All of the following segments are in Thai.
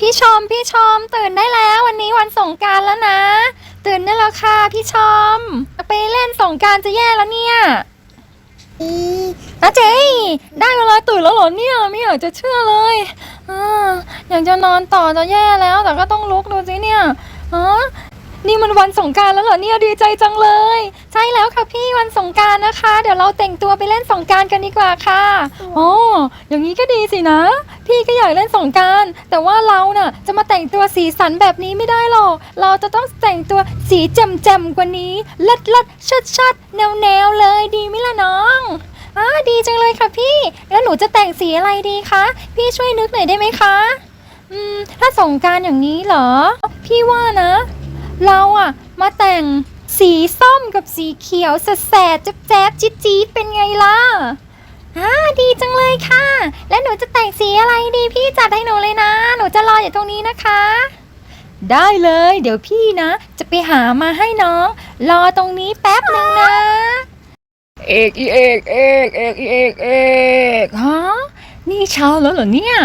พี่ชมพี่ชมตื่นได้แล้ววันนี้วันสงกรารแล้วนะ ตื่นได้แล้วค่ะพี่ชม ไปเล่นสงกรารจะแย่แล้วเนี่ยอาเจได้เวลาตื่นแล้วเหรอเนี่ยไม่อยากจะเชื่อเลยอาอยากจะนอนต่อจะแย่แล้ว แต่ก็ต้องลุกดูสิเนี่ยฮะ นี่มันวันสงกรารแล้วเหรอเนี่ยดีใจจังเลย ใช่แล้วค่ะพี่วันสงกรารนะคะ เดี๋ยวเราแต่งตัวไปเล่นสงกรารกันดีกว่าค่ะอ๋ออย่างนี้ก็ดีสินะ พี่ก็อยากเล่นสงกรารแต่ว่าเราน่ะจะมาแต่งตัวสีสันแบบนี้ไม่ได้หรอกเราจะต้องแต่งตัวสีแจ่มๆกว่านี้เลิศเลิศชัดชัดแนวแนวๆเลยดีไหมล่ะน้องอ่าดีจังเลยค่ะพี่ แล้วหนูจะแต่งสีอะไรดีคะพี่ช่วยนึกหน่อยได้ไหมคะ อืมถ้าสงกรารอย่างนี้เหรอ พี่ว่านะ เราอะมาแต่งสีส้มกับสีเขียวแสดๆแจ๊บๆจี๊ดๆเป็นไงล่ะอ่าดีจังเลยค่ะ แล้วหนูจะแต่งสีอะไรดีพี่จัดให้หนูเลยนะ หนูจะรออยู่ตรงนี้นะคะ ได้เลย เดี๋ยวพี่นะ จะไปหามาให้น้อง รอตรงนี้แป๊บหนึ่งนะ เอกอีเอกเอกเอกอีเอกเอกฮะนี่เช้าแล้วเหรอเนี่ย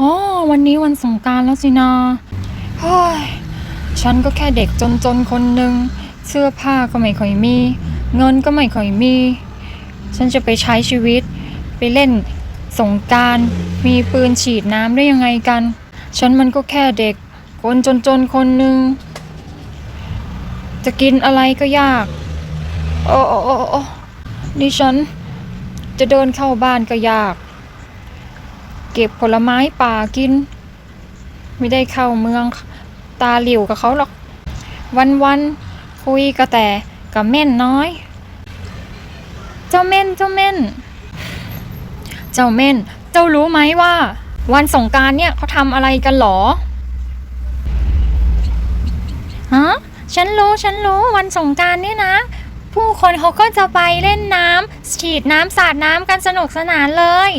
อ๋อวันนี้วันสงกรารแล้วสินะเฮ้ย ฉันก็แค่เด็กจนๆคนหนึ่งเสื้อผ้าก็ไม่ค่อยมี เงินก็ไม่ค่อยมี ฉันจะไปใช้ชีวิต ไปเล่นสงการมีปืนฉีดน้ำได้ยังไงกัน ฉันมันก็แค่เด็ก คนจนๆคนหนึ่งจะกินอะไรก็ยาก โอ้โอ้โอ้โอ้นี่ฉันจะเดินเข้าบ้านก็ยาก เก็บผลไม้ป่ากิน ไม่ได้เข้าเมือง ตาหลิวกับเขาหรอก วันๆคุยก็แต่กับเม่นน้อย เจ้าเม่นเจ้าเม่น เจ้าเม่น เจ้ารู้ไหมว่า วันสงการเนี่ยเขาทำอะไรกันหรอฮะฉันรู้ฉันรู้วันสงการเนี่ยนะ ผู้คนเขาก็จะไปเล่นน้ำฉีดน้ำสาดน้ำกันสนุกสนานเลย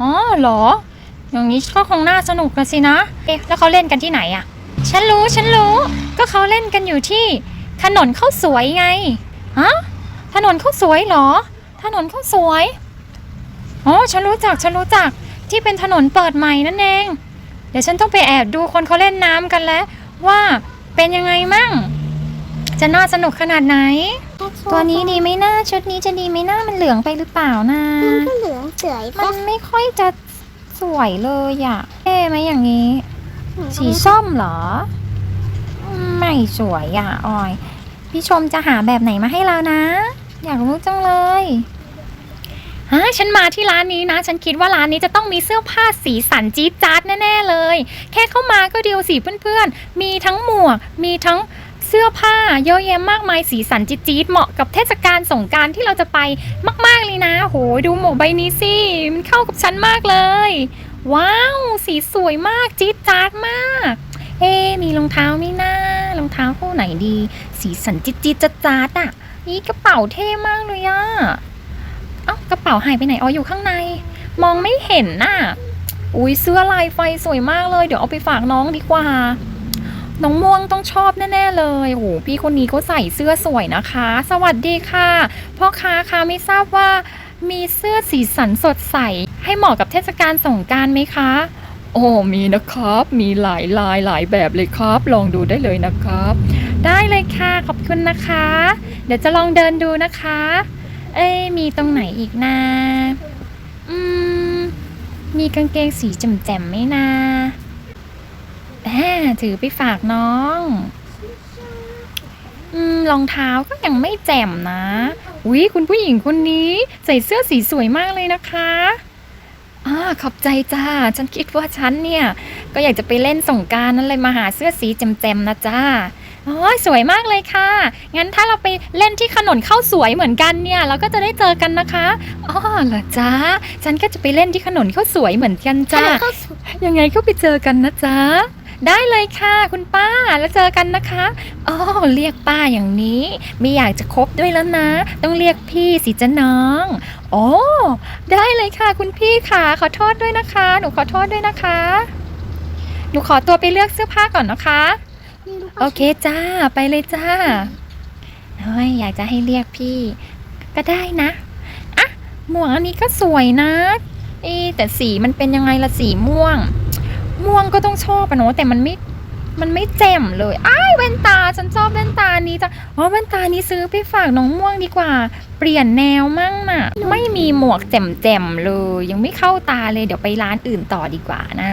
อ๋อเหรอ อย่างนี้ก็คงน่าสนุกกันสินะ เอ๊ะแล้วเขาเล่นกันที่ไหนอะ ฉันรู้ฉันรู้ ก็เขาเล่นกันอยู่ที่ถนนข้าวสวยไงฮะถนนข้าวสวยเหรอ ถนนข้าวสวยอ๋อฉันรู้จักฉันรู้จักที่เป็นถนนเปิดใหม่นั่นเอง เดี๋ยวฉันต้องไปแอบดูคนเขาเล่นน้ำกันแล้ว ว่าเป็นยังไงมั่ง จะน่าสนุกขนาดไหน ตัวนี้ดีไหมนะชุดนี้จะดีไหมนะมันเหลืองไปหรือเปล่านะมันก็เหลืองเฉยมัปะนไม่ค่อยจะสวยเลยอะเท่ไหมอย่างนี้ สีส้มเหรอ ไม่สวยอะออย พี่ชมจะหาแบบไหนมาให้เรานะ อยากรู้จังเลยฮะฉันมาที่ร้านนี้นะ ฉันคิดว่าร้านนี้จะต้องมีเสื้อผ้าสีสันจี๊ดจ๊าดแน่ๆเลย แค่เข้ามาก็เดียวสิเพื่อนๆ มีทั้งหมวก มีทั้งเสื้อผ้าเยอะแยะมากมายสีสันจี๊ดๆเหมาะกับเทศกาลสงการที่เราจะไปมากๆเลยนะ โหดูหมวกใบนี้สิมันเข้ากับฉันมากเลย ว้าว สีสวยมากจี๊ดจ๊าดมาก เอ๊มีรองเท้าไหม่น่ารองเท้าคู่ไหนดี สีสันจี๊ดจี๊ดจ๊าดจ๊าดอะนี่กระเป๋าเท่มากเลยอะเอ้ากระเป๋าหายไปไหนอ๋ออยู่ข้างใน มองไม่เห็นน่ะอุ้ยเสื้อลายไฟสวยมากเลย เดี๋ยวเอาไปฝากน้องดีกว่า น้องม่วงต้องชอบแน่ๆเลยโอ้โหพี่คนนี้เขาใส่เสื้อสวยนะคะ สวัสดีค่ะพ่อค้าคะไม่ทราบว่า มีเสื้อสีสันสดใส ให้เหมาะกับเทศกาลสงกรารไหมคะ โอ้มีนะครับ มีหลายลายหลายแบบเลยครับ ลองดูได้เลยนะครับ ได้เลยค่ะขอบคุณนะคะ เดี๋ยวจะลองเดินดูนะคะ เอ้มีตรงไหนอีกนะอืมมีกางเกงสีแจ่มๆไหมนะแหมถือไปฝากน้อง อืมรองเท้าก็ยังไม่แจ่มนะ อุ๊ยคุณผู้หญิงคนนี้ใส่เสื้อสีสวยมากเลยนะคะอ่าขอบใจจ้า ฉันคิดว่าฉันเนี่ย ก็อยากจะไปเล่นสงกรารนั่นเลยมาหาเสื้อสีแจ่มๆนะจ้าอ๋อสวยมากเลยค่ะ งั้นถ้าเราไปเล่นที่ถนนข้าวสวยเหมือนกันเนี่ย เราก็จะได้เจอกันนะคะอ๋อเหรอจ้าฉันก็จะไปเล่นที่ถนนข้าวสวยเหมือนกันจ้าก็สวยยังไงก็ไปเจอกันนะจ๊ะ ได้เลยค่ะคุณป้าแล้วเจอกันนะคะอ๋อเรียกป้าอย่างนี้ ไม่อยากจะคบด้วยแล้วนะ ต้องเรียกพี่สิจ๊ะน้องโอ๋อได้เลยค่ะคุณพี่ค่ะขอโทษด้วยนะคะ หนูขอโทษด้วยนะคะ หนูขอตัวไปเลือกเสื้อผ้าก่อนนะคะ โอเคจ้าไปเลยจ้าเฮ้ยอยากจะให้เรียกพี่ ก็ได้นะอะหมวกอันนี้ก็สวยนะเอ๊แต่สีมันเป็นยังไงละสีม่วง ม่วงก็ต้องชอบอะเนาะแต่มันไม่มันไม่แจ่มเลยอ้ายแว่นตาฉันชอบแว่นตานี้จ้ะอ๋อแว่นตานี้ซื้อไปฝากน้องม่วงดีกว่า เปลี่ยนแนวมั่งน่ะ ไม่มีหมวกแจ่มๆเลย ยังไม่เข้าตาเลยเดี๋ยวไปร้านอื่นต่อดีกว่านะ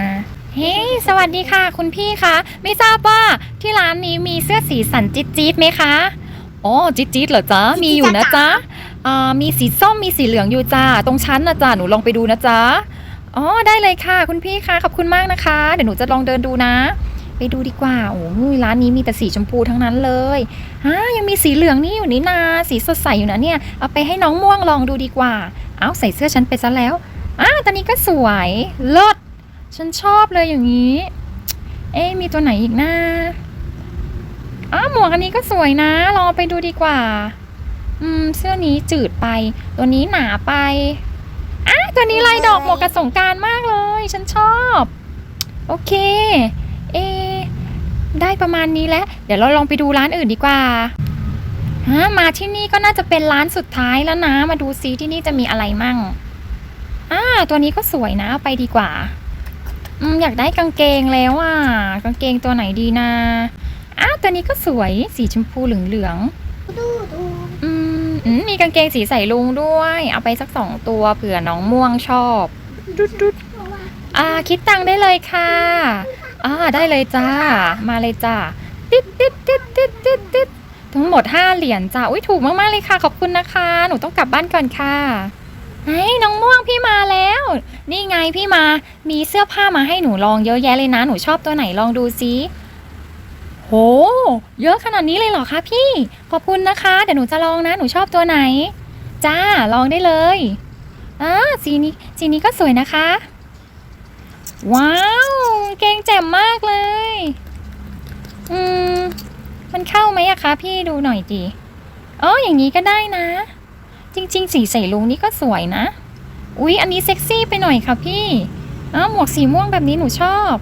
เฮ้ยสวัสดีค่ะ คุณพี่คะ ไม่ทราบว่าที่ร้านนี้มีเสื้อสีสันจี๊ดจี๊ดๆไหมคะอ๋อจี๊ดจี๊ดเหรอจ๊ะ มีอยู่นะจ๊ะอ่ามีสีส้มมีสีเหลืองอยู่จ้า ตรงชั้นนะจ๊ะหนูลองไปดูนะจ๊ะ อ๋อได้เลยค่ะ คุณพี่คะขอบคุณมากนะคะ เดี๋ยวหนูจะลองเดินดูนะ ไปดูดีกว่าโอ้ยร้านนี้มีแต่สีชมพูทั้งนั้นเลยฮะยังมีสีเหลืองนี่อยู่นี่นาสีสดใสอยู่นะเนี่ยเอาไปให้น้องม่วงลองดูดีกว่า เอาใส่เสื้อฉันไปซะแล้วอะตอนนี้ก็สวยเลิศฉันชอบเลยอย่างนี้ เอ๊มีตัวไหนอีกนะอ้าหมวกอันนี้ก็สวยนะ ลองไปดูดีกว่า อืม เสื้อนี้จืดไป ตัวนี้หนาไป อะตัวนี้ลายดอกเหมาะกับสงการมากเลย ฉันชอบ โอเค เอ ได้ประมาณนี้แล้ว เดี๋ยวเราลองไปดูร้านอื่นดีกว่าฮะมาที่นี่ก็น่าจะเป็นร้านสุดท้ายแล้วนะ มาดูซิที่นี่จะมีอะไรมั่งอ่าตัวนี้ก็สวยนะเอาไปดีกว่าอืมอยากได้กางเกงแล้วอะ กางเกงตัวไหนดีนะอ้าวตัวนี้ก็สวยสีชมพูเหลืองๆ มอืมมีกางเกงสีใส่ลุงด้วย เอาไปสักสองตัวเผื่อน้องม่วงชอบดุดดุดอ่าคิดตังค์ได้เลยค่ะ อ่าได้เลยจ้า มาเลยจ้าติดติดติดติดติดติดทั้งหมดห้าเหรียญจ้าอุ้ยถูกมากๆเลยค่ะ ขอบคุณนะคะ หนูต้องกลับบ้านก่อนค่ะเฮ้ยน้องม่วงพี่มาแล้ว นี่ไงพี่มา มีเสื้อผ้ามาให้หนูลองเยอะแยะเลยนะ หนูชอบตัวไหนลองดูซิ โห เยอะขนาดนี้เลยเหรอคะพี่ ขอบคุณนะคะ เดี๋ยวหนูจะลองนะ หนูชอบตัวไหน จ้า ลองได้เลยอ่าสีนี้ สีนี้ก็สวยนะคะ ว้าว เกงแจ่มมากเลย อืม มันเข้าไหมอะคะพี่ดูหน่อยดิอ๋ออย่างนี้ก็ได้นะ จริง ๆ สีใส่ลุงนี่ก็สวยนะ อุ๊ย อันนี้เซ็กซี่ไปหน่อยค่ะพี่อ๋อหมวกสีม่วงแบบนี้หนูชอบ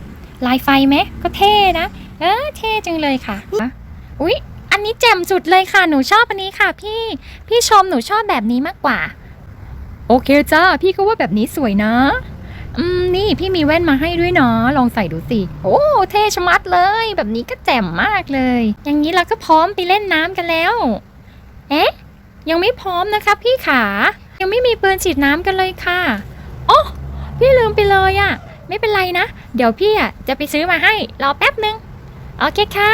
ลายไฟไหมก็เท่นะ เออเท่จังเลยค่ะ อุ๊ย อันนี้แจ่มสุดเลยค่ะ หนูชอบอันนี้ค่ะ พี่ พี่ชมหนูชอบแบบนี้มากกว่า โอเคจ้า พี่ก็ว่าแบบนี้สวยนะ อืม นี่พี่มีแว่นมาให้ด้วยเนาะ ลองใส่ดูสิ โอ้ เท่ชะมัดเลย แบบนี้ก็แจ่มมากเลย อย่างนี้เราก็พร้อมไปเล่นน้ำกันแล้ว เอ๊ะ ยังไม่พร้อมนะคะพี่ขา ยังไม่มีปืนฉีดน้ำกันเลยค่ะ โอ้ พี่ลืมไปเลยอะ ไม่เป็นไรนะ เดี๋ยวพี่อะจะไปซื้อมาให้รอแป๊บนึง โอเคค่ะ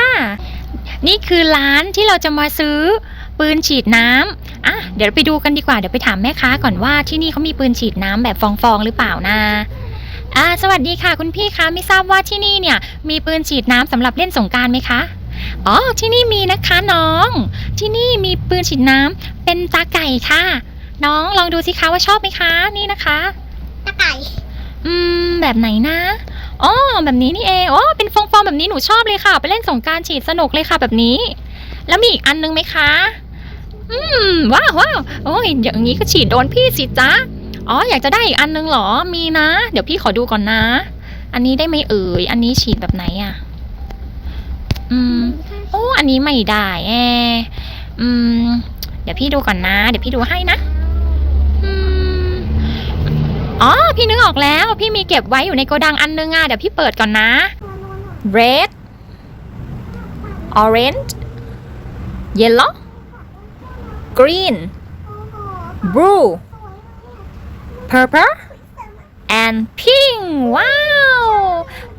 นี่คือร้านที่เราจะมาซื้อปืนฉีดน้ำอะเดี๋ยวไปดูกันดีกว่า เดี๋ยวไปถามแม่ค้าก่อนว่าที่นี่เขามีปืนฉีดน้ำแบบฟองๆหรือเปล่านะอ่าสวัสดีค่ะ คุณพี่คะไม่ทราบว่าที่นี่เนี่ย มีปืนฉีดน้ำสำหรับเล่นสงการไหมคะอ๋อที่นี่มีนะคะน้อง ที่นี่มีปืนฉีดน้ำเป็นตาไก่ค่ะ น้องลองดูสิคะว่าชอบไหมคะ นี่นะคะตะไก่ อืม แบบไหนนะอ๋อแบบนี้นี่เองอ๋อเป็นฟองๆแบบนี้หนูชอบเลยค่ะ ไปเล่นสงการฉีดสนุกเลยค่ะแบบนี้ แล้วมีอีกอันนึงไหมคะ อืม ว้าวว้าวโอ้ยอย่างนี้ก็ฉีดโดนพี่สิจ๊ะอ๋อ อยากจะได้อีกอันนึงเหรอ มีนะ เดี๋ยวพี่ขอดูก่อนนะ อันนี้ได้ไหมเอ่ย อันนี้ฉีดแบบไหนอะอืม โอ้ อันนี้ไม่ได้แออืม เดี๋ยวพี่ดูก่อนนะ เดี๋ยวพี่ดูให้นะ อ๋อ พี่นึกออกแล้ว พี่มีเก็บไว้อยู่ในโกดังอันนึงอะ เดี๋ยวพี่เปิดก่อนนะ red orange yellow green blue purple and pink ว้าว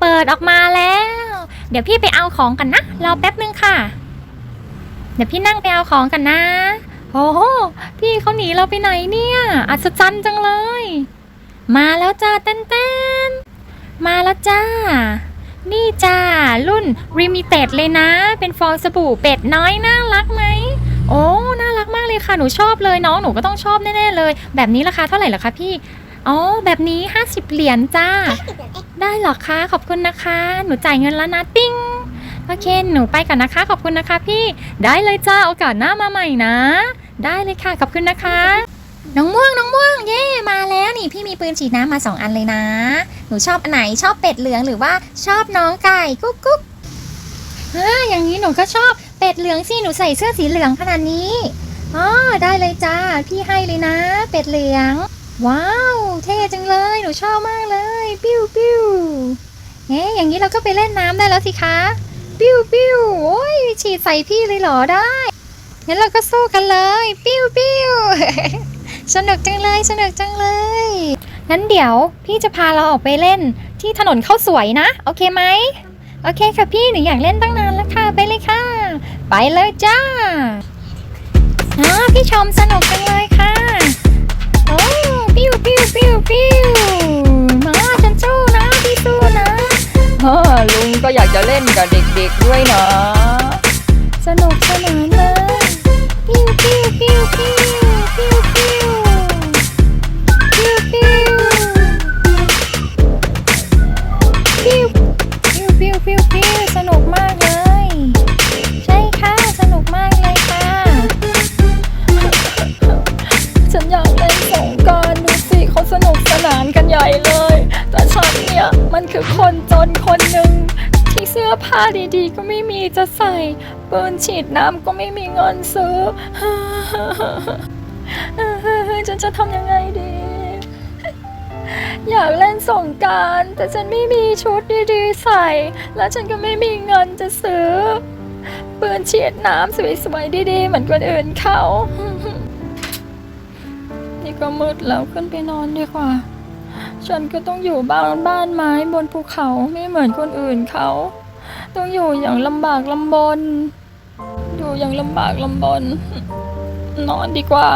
เปิดออกมาแล้ว เดี๋ยวพี่ไปเอาของกันนะ รอแป๊บนึงค่ะ เดี๋ยวพี่นั่งไปเอาของกันนะ โอ้โห พี่เขาหนีเราไปไหนเนี่ย อัศจรรย์จังเลย มาแล้วจ้าเต้นเต้นมาแล้วจ้า นี่จ้า รุ่นริมิเต็ดเลยนะ เป็นฟองสบู่เป็ดน้อยน่ารักไหม โอ้ น่ารักมากเลยค่ะ หนูชอบเลยน้องหนูก็ต้องชอบแน่ๆเลย แบบนี้ราคาเท่าไหร่เหรอคะพี่ อ๋อ แบบนี้ 50 เหรียญจ้า ได้หรอคะ ขอบคุณนะคะ หนูจ่ายเงินแล้วนะติ้งโอเค หนูไปก่อนนะคะ ขอบคุณนะคะพี่ ได้เลยจ้า โอกาสหน้ามาใหม่นะ ได้เลยค่ะ ขอบคุณนะคะ น้องม่วงน้อง นี่พี่มีปืนฉีดน้ำมาสองอันเลยนะ หนูชอบอันไหนชอบเป็ดเหลืองหรือว่าชอบน้องไก่กุ๊กกุ๊กอ่าอย่างนี้หนูก็ชอบเป็ดเหลืองสิหนูใส่เสื้อสีเหลืองขนาดนี้อ๋อได้เลยจ้าพี่ให้เลยนะ เป็ดเหลือง ว้าว เท่จังเลย หนูชอบมากเลยปิ้วปิ้วเอ๊ะอย่างนี้เราก็ไปเล่นน้ำได้แล้วสิคะปิ้วปิ้วโอ้ยฉีดใส่พี่เลยเหรอได้งั้นเราก็สู้กันเลย ปิ้วปิ้ว สนุกจังเลย สนุกจังเลย งั้นเดี๋ยวพี่จะพาเราออกไปเล่นที่ถนนข้าวสวยนะ โอเคไหม โอเคค่ะพี่ หนูอยากเล่นตั้งนานแล้วค่ะ ไปเลยค่ะ ไปเลยจ้าอ๋อพี่ชมสนุกจังเลยค่ะ โอ้ปิ้วปิ้วปิ้วปิ้วมาฉันสู้นะ พี่สู้นะฮ่าลุงก็อยากจะเล่นกับเด็กๆด้วยนะ สนุกสนานเลยปิ้วปิ้วปิ้วปิ้วปิ้ว คือคนจนคนหนึ่งที่เสื้อผ้าดีๆ ก็ไม่มีจะใส่ปืนฉีดน้ำก็ไม่มีเงินซื้อ ฉันจะทำยังไงดี อยากเล่นสงการแต่ฉันไม่มีชุดดีๆใส่ และฉันก็ไม่มีเงินจะซื้อปืนฉีดน้ำสวยๆดีๆเหมือนคนอื่นเขา นี่ก็มืดแล้วขึ้นไปนอนดีกว่า ฉันก็ต้องอยู่บ้านบ้านไม้บนภูเขาไม่เหมือนคนอื่นเขา ต้องอยู่อย่างลำบากลำบน อยู่อย่างลำบากลำบน นอนดีกว่า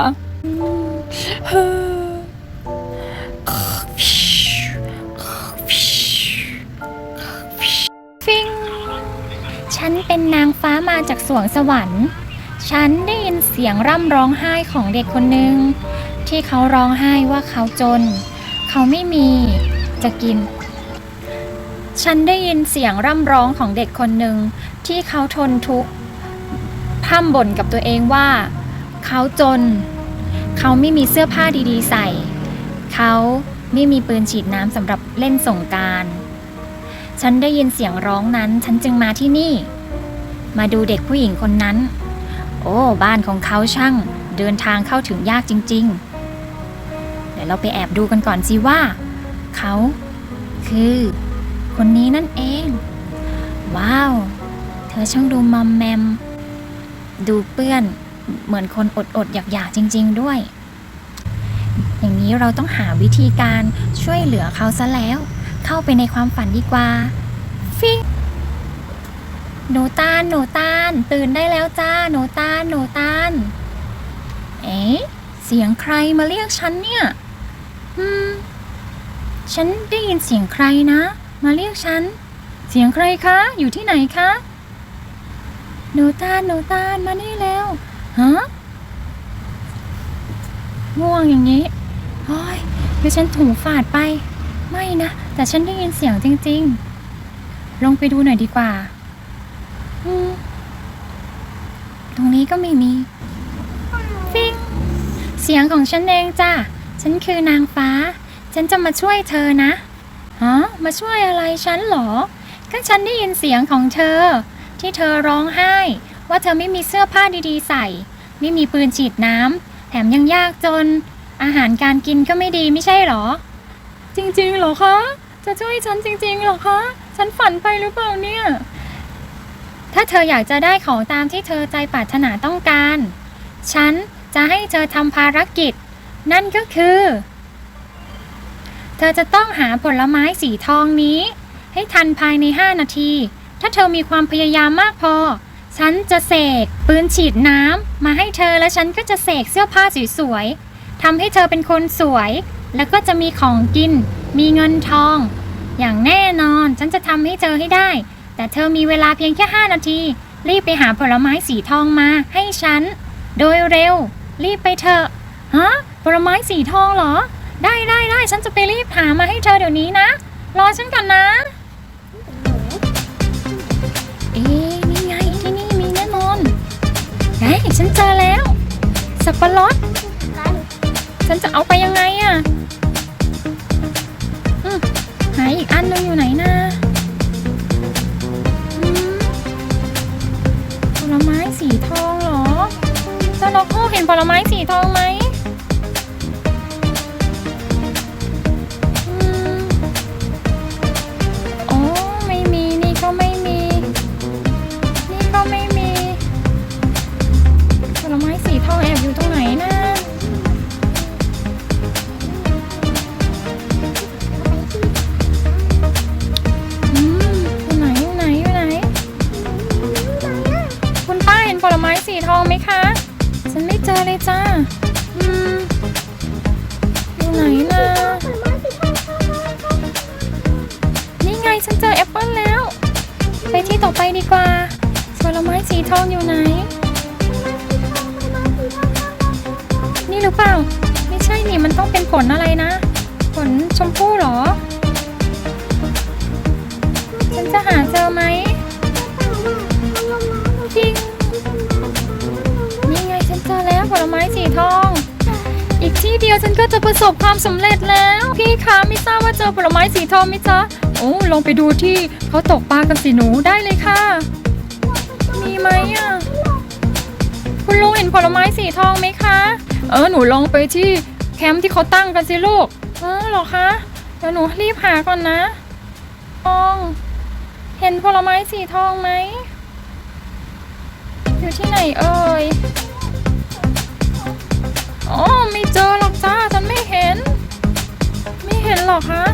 ฟิงฉันเป็นนางฟ้ามาจากสวงสวรรค์ ฉันได้ยินเสียงร่ำร้องไห้ของเด็กคนหนึ่งที่เขาร้องไห้ว่าเขาจน เขาไม่มีจะกิน ฉันได้ยินเสียงร่ำร้องของเด็กคนหนึ่งที่เขาทนทุกข์พร่ำบ่นกับตัวเองว่า เขาจน เขาไม่มีเสื้อผ้าดีๆ ใส่ เขาไม่มีปืนฉีดน้ำสำหรับเล่นสงการฉันได้ยินเสียงร้องนั้น ฉันจึงมาที่นี่ มาดูเด็กผู้หญิงคนนั้น โอ้ บ้านของเขาช่าง เดินทางเข้าถึงยากจริง ๆ ดี๋ยวเราไปแอบดูกันก่อนสิว่า เขาคือ คนนี้นั่นเอง ว้าว เธอช่างดูมอมแมม ดูเปื้อน เหมือนคนอดอดๆอยากๆจริง ๆ ด้วย อย่างนี้เราต้องหาวิธีการช่วยเหลือเขาซะแล้ว เข้าไปในความฝันดีกว่า ฟิงหนูตาลหนูตาลตื่นได้แล้วจ้าหนูตาลหนูตาลเอ๊ะเสียงใครมาเรียกฉันเนี่ย อืม ฉันได้ยินเสียงใครนะ มาเรียกฉัน เสียงใครคะ อยู่ที่ไหนคะหนูตาลหนูตาลมานี่แล้วฮะง่วงอย่างนี้โอ้ยหรือฉันถูฝาดไป ไม่นะ แต่ฉันได้ยินเสียงจริง ๆ ลงไปดูหน่อยดีกว่า อืม ตรงนี้ก็ไม่มี ฟิง เสียงของฉันเองจ้ะ ฉันคือนางฟ้า ฉันจะมาช่วยเธอนะฮะมาช่วยอะไรฉันหรอ ก็ฉันได้ยินเสียงของเธอ ที่เธอร้องไห้ ว่าเธอไม่มีเสื้อผ้าดีๆ ใส่ ไม่มีปืนฉีดน้ำแถมยังยากจน อาหารการกินก็ไม่ดีไม่ใช่หรอ จริงๆหรอคะ จะช่วยฉันจริงๆหรอคะ ฉันฝันไปหรือเปล่าเนี่ย ถ้าเธออยากจะได้ของตามที่เธอใจปรารถนาต้องการ ฉันจะให้เธอทำภารกิจ นั่นก็คือ เธอจะต้องหาผลไม้สีทองนี้ ให้ทันภายใน 5 นาที ถ้าเธอมีความพยายามมากพอ ฉันจะเสกปืนฉีดน้ำมาให้เธอและฉันก็จะเสกเสื้อผ้าสวยๆทำให้เธอเป็นคนสวย แล้วก็จะมีของกิน มีเงินทอง อย่างแน่นอนฉันจะทำให้เธอให้ได้ แต่เธอมีเวลาเพียงแค่ 5 นาที รีบไปหาผลไม้สีทองมาให้ฉัน โดยเร็ว รีบไปเถอะฮะ ผลไม้สีทองเหรอ ได้ได้ได้ฉันจะไปรีบหามาให้เธอเดี๋ยวนี้นะ รอฉันก่อนนะ เอ๊ะนี่ไงที่นี่มีแน่นอนไอ้ฉันเจอแล้ว สับปะรดฉันจะเอาไปยังไงอะอืมหายอีกอันหนึงอยู่ไหนนะผลไม้สีทองเหรอเจ้านกฮูกเห็นผลไม้สีทองไหม ชมพู่เหรอ ฉันจะหาเจอไหมจริง นี่ไงฉันเจอแล้วผลไม้สีทอง อีกที่เดียวฉันก็จะประสบความสำเร็จแล้ว พี่คะไม่ทราบว่าเจอผลไม้สีทองไหมจ๊ะ โอ้ลองไปดูที่เขาตกปลากันสิหนูได้เลยค่ะ มีไหมอะ คุณลุงเห็นผลไม้สีทองไหมคะ เออหนูลองไปที่แคมป์ที่เขาตั้งกันสิลูก เออหรอคะ เดี๋ยวหนูรีบหาก่อนนะ ทอง เห็นผลไม้สีทองไหม อยู่ที่ไหนเอ่ยอ๋อไม่เจอหรอกจ้า ฉันไม่เห็น ไม่เห็นหรอกคะ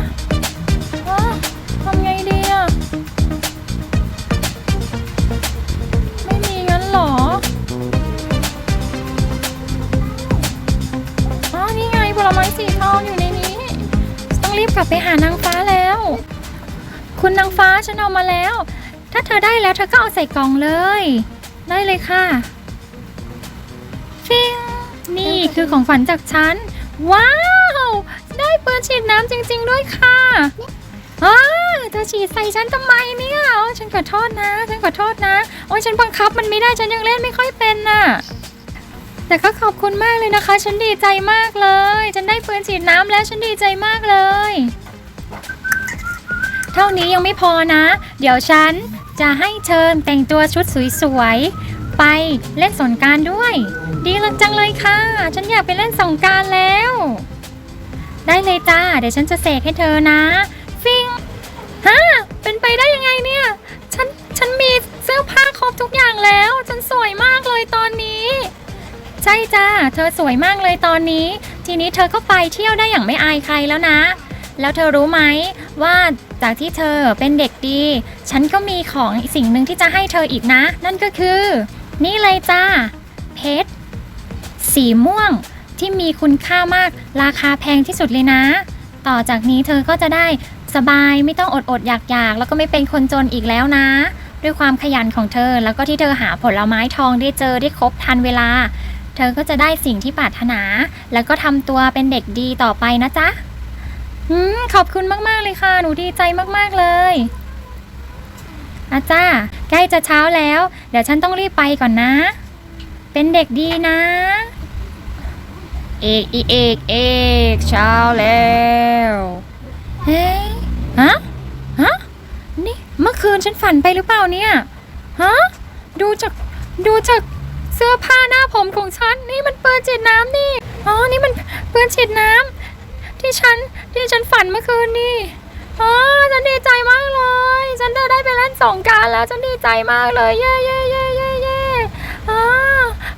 บกลับไปหานางฟ้าแล้ว คุณนางฟ้าฉันเอามาแล้ว ถ้าเธอได้แล้วเธอก็เอาใส่กล่องเลย ได้เลยค่ะฟิงนี่คือของขวัญจากฉัน ว้าว ได้ปืนฉีดน้ำจริง ๆ ด้วยค่ะอ้าเธอฉีดใส่ฉันทำไมเนี่ยโอ้ฉันขอโทษนะ ฉันขอโทษนะ โอ้ยฉันบังคับมันไม่ได้ฉันยังเล่นไม่ค่อยเป็นน่ะ แต่ก็ขอบคุณมากเลยนะคะ ฉันดีใจมากเลย ฉันได้ปืนฉีดน้ำแล้วฉันดีใจมากเลย เท่านี้ยังไม่พอนะ เดี๋ยวฉันจะให้เชิญแต่งตัวชุดสวยๆ ไปเล่นสงการด้วย ดีลังจังเลยค่ะ ฉันอยากไปเล่นสงการแล้ว ได้เลยจ้า เดี๋ยวฉันจะเสกให้เธอนะ ฟิงฮะเป็นไปได้ยังไงเนี่ย ฉัน ฉันมีเสื้อผ้าครบทุกอย่างแล้ว ฉันสวยมากเลยตอนนี้ ช่จ้า เธอสวยมากเลยตอนนี้ ทีนี้เธอก็ไปเที่ยวได้อย่างไม่อายใครแล้วนะ แล้วเธอรู้ไหมว่าจากที่เธอเป็นเด็กดี ฉันก็มีของอีกสิ่งหนึ่งที่จะให้เธออีกนะ นั่นก็คือ นี่เลยจ้า เพชร สีม่วงที่มีคุณค่ามากราคาแพงที่สุดเลยนะ ต่อจากนี้เธอก็จะได้สบายไม่ต้องอดอดอยากอยากแล้วก็ไม่เป็นคนจนอีกแล้วนะ ด้วยความขยันของเธอแล้วก็ที่เธอหาผลไม้ทองได้เจอได้ครบทันเวลา เธอก็จะได้สิ่งที่ปรารถนา แล้วก็ทำตัวเป็นเด็กดีต่อไปนะจ๊ะอืมขอบคุณมากๆเลยค่ะ หนูดีใจมากๆเลยอาจ้าใกล้จะเช้าแล้ว เดี๋ยวฉันต้องรีบไปก่อนนะ เป็นเด็กดีนะ เอกอีเอกเอกเช้าแล้วเฮ้ยฮะฮะนี่เมื่อคืนฉันฝันไปหรือเปล่าเนี่ยฮะดูจากดูจาก เสื้อผ้าหน้าผมของฉัน นี่มันปืนฉีดน้ำนี่ อ๋อ นี่มันปืนฉีดน้ำที่ฉันที่ฉันฝันเมื่อคืนนี่ อ๋อ ฉันดีใจมากเลย ฉันจะได้ไปเล่นสงการแล้ว ฉันดีใจมากเลย เย้เย้เย้เย้เย้อ๋อ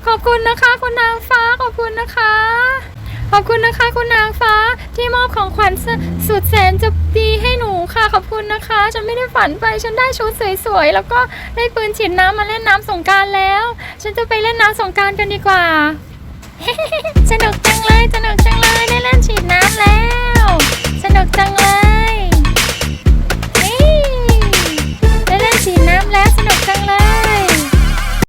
ขอบคุณนะคะ คุณนางฟ้า ขอบคุณนะคะ ขอบคุณนะคะคุณนางฟ้าที่มอบของขวัญสุดแสนจะดีให้หนูค่ะ ขอบคุณนะคะ ฉันไม่ได้ฝันไป ฉันได้ชุดสวยๆ แล้วก็ได้ปืนฉีดน้ำมาเล่นน้ำสงการแล้ว ฉันจะไปเล่นน้ำสงการกันดีกว่า สนุกจังเลยสนุกจังเลยได้เล่นฉีดน้ำแล้ว สนุกจังเลยเฮ้ยได้เล่นฉีดน้ำแล้วสนุกจังเลย